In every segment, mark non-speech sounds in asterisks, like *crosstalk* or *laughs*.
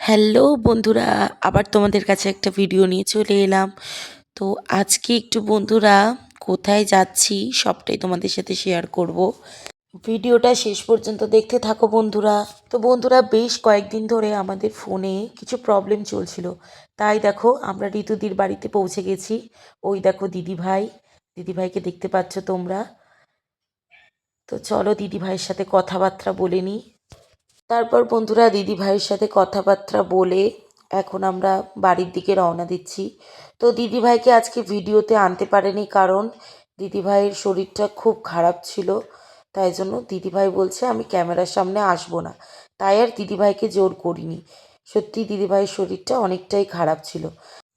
Hello বন্ধুরা, আবার তোমাদের কাছে একটা ভিডিও নিয়ে চলে এলাম। তো আজকে একটু বন্ধুরা, কোথায় যাচ্ছি সবটাই তোমাদের সাথে শেয়ার করব। ভিডিওটা শেষ পর্যন্ত দেখতে থাকো বন্ধুরা। তো বন্ধুরা, বেশ কয়েকদিন ধরে আমাদের ফোনে কিছু প্রবলেম চলছিল। তাই দেখো, আমরা ঋতুদির বাড়িতে পৌঁছে গেছি। ওই দেখো দিদিভাই, দিদিভাইকে দেখতে পাচ্ছ তোমরা। তো চলো দিদিভাইয়ের সাথে কথাবার্তা বলে নিই। তারপর বন্ধুরা দিদি ভাইয়ের সাথে কথাবার্তা বলে এখন আমরা বাড়ির দিকে রওনা দিচ্ছি। তো দিদি ভাইকে আজকে ভিডিওতে আনতে পারেনি কারণ দিদি ভাইয়ের শরীরটা খুব খারাপ ছিল। তাই জন্য দিদি ভাই বলছে, আমি ক্যামেরার সামনে আসব না। তাই আর দিদি ভাইকে জোর করিনি। সত্যি দিদি ভাইয়ের শরীরটা অনেকটাই খারাপ ছিল।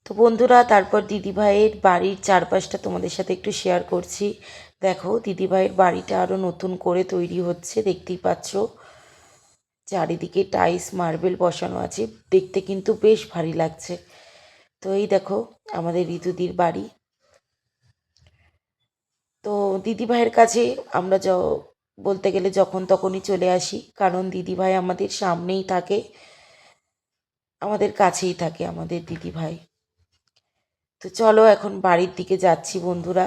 তো বন্ধুরা, তারপর দিদি ভাইয়ের বাড়ির চারপাশটা তোমাদের সাথে একটু শেয়ার করছি। দেখো দিদি ভাইয়ের বাড়িটা আরও নতুন করে তৈরি হচ্ছে, দেখতেই পাচ্ছ। চারিদিকে টাইস মার্বেল বসানো আছে। দেখতে কিন্তু বেশ ভারী লাগছে। তো এই দেখো, আমাদের ঋতুদির বাড়ি। তো দিদি ভাইয়ের কাছে আমরা য, বলতে গেলে যখন তখনই চলে আসি, কারণ দিদি ভাই আমাদের সামনেই থাকে। আমাদের কাছেই থাকে আমাদের দিদি ভাই। তো চলো এখন বাড়ির দিকে যাচ্ছি বন্ধুরা।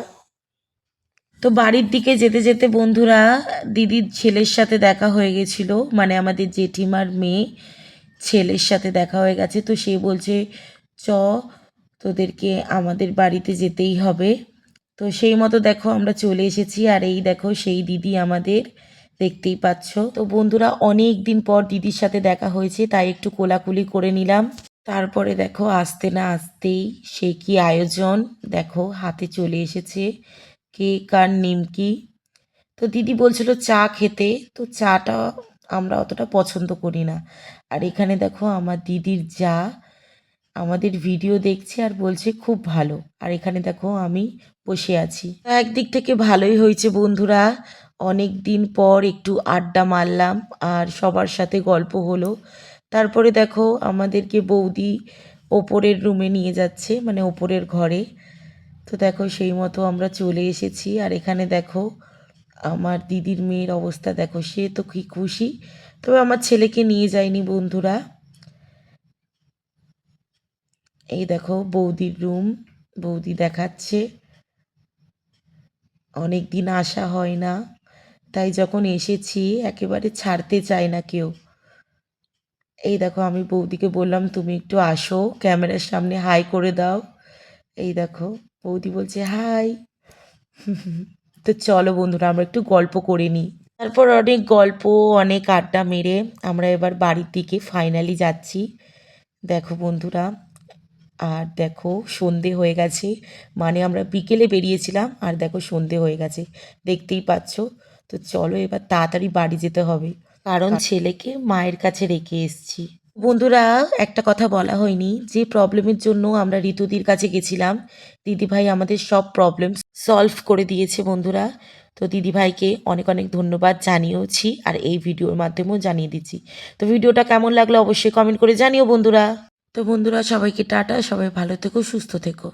তো বাড়ির দিকে যেতে যেতে বন্ধুরা, দিদির ছেলের সাথে দেখা হয়ে গেছিল মানে আমাদের জেঠিমার মেয়ে ছেলের সাথে দেখা হয়ে গেছে, তো সে বলছে, চ, তোদেরকে আমাদের বাড়িতে যেতেই হবে। তো সেই মতো দেখো আমরা চলে এসেছি, আর এই দেখো সেই দিদি আমাদের দেখতেই পাচ্ছ। তো বন্ধুরা, অনেক দিন পর দিদির সাথে দেখা হয়েছে, তাই একটু কোলাকুলি করে নিলাম। তারপরে দেখো, আসতে না আসতেই সে কি আয়োজন, দেখো হাতে চলে এসেছে। কেক আর নিমকি তো দিদি বলছিল চা খেতে, তো চাটা আমরা অতটা পছন্দ করি না। আর এখানে দেখো আমার দিদির যা, আমাদের ভিডিও দেখছে আর বলছে খুব ভালো। আর এখানে দেখো আমি বসে আছি। একদিক থেকে ভালোই হয়েছে বন্ধুরা। অনেক দিন পর একটু আড্ডা মারলাম আর সবার সাথে গল্প হলো। তারপরে দেখো আমাদেরকে বৌদি ওপরের রুমে নিয়ে যাচ্ছে মানে ওপরের ঘরে। তো দেখো, সেই মতো আমরা চলে এসেছি। আর এখানে দেখো, আমার দিদির মেয়ের অবস্থা দেখো, সে তো কি খুশি। তবে আমার ছেলেকে নিয়ে যায়নি বন্ধুরা। এই দেখো, বৌদির রুম, বৌদি দেখাচ্ছে। অনেক দিন আসা হয় না, তাই যখন এসেছি, একেবারে ছাড়তে চায় না কেউ। এই দেখো, আমি বৌদিকে বললাম, তুমি একটু আসো, ক্যামেরার সামনে হাই করে দাও। এই দেখো বৌদি বলছে হাই। *laughs* তো চলো বন্ধুরা আমরা একটু গল্প করে নিই। তারপর অনেক গল্প অনেক আড্ডা মেরে আমরা এবার বাড়ির দিকে ফাইনালি যাচ্ছি। দেখো বন্ধুরা আর দেখো সন্ধে হয়ে গেছে মানে আমরা বিকেলে বেরিয়েছিলাম আর দেখো সন্ধে হয়ে গেছে দেখতেই পাচ্ছ। তো চলো এবার তাড়াতাড়ি বাড়ি যেতে হবে কারণ ছেলেকে মায়ের কাছে রেখে এসছি। বন্ধুরা, একটা কথা বলা হয়নি। যে প্রবলেমের জন্য আমরা ঋতুদির কাছে গেছিলাম, দিদিভাই আমাদের সব প্রবলেম সলভ করে দিয়েছে বন্ধুরা। তো দিদিভাইকে অনেক অনেক ধন্যবাদ জানিয়েওছি আর এই ভিডিওর মাধ্যমেও জানিয়ে দিচ্ছি। তো ভিডিওটা কেমন লাগল অবশ্যই কমেন্ট করে জানিও বন্ধুরা। তো বন্ধুরা, সবাইকে টাটা, সবাই ভালো থেকো, সুস্থ থেকো।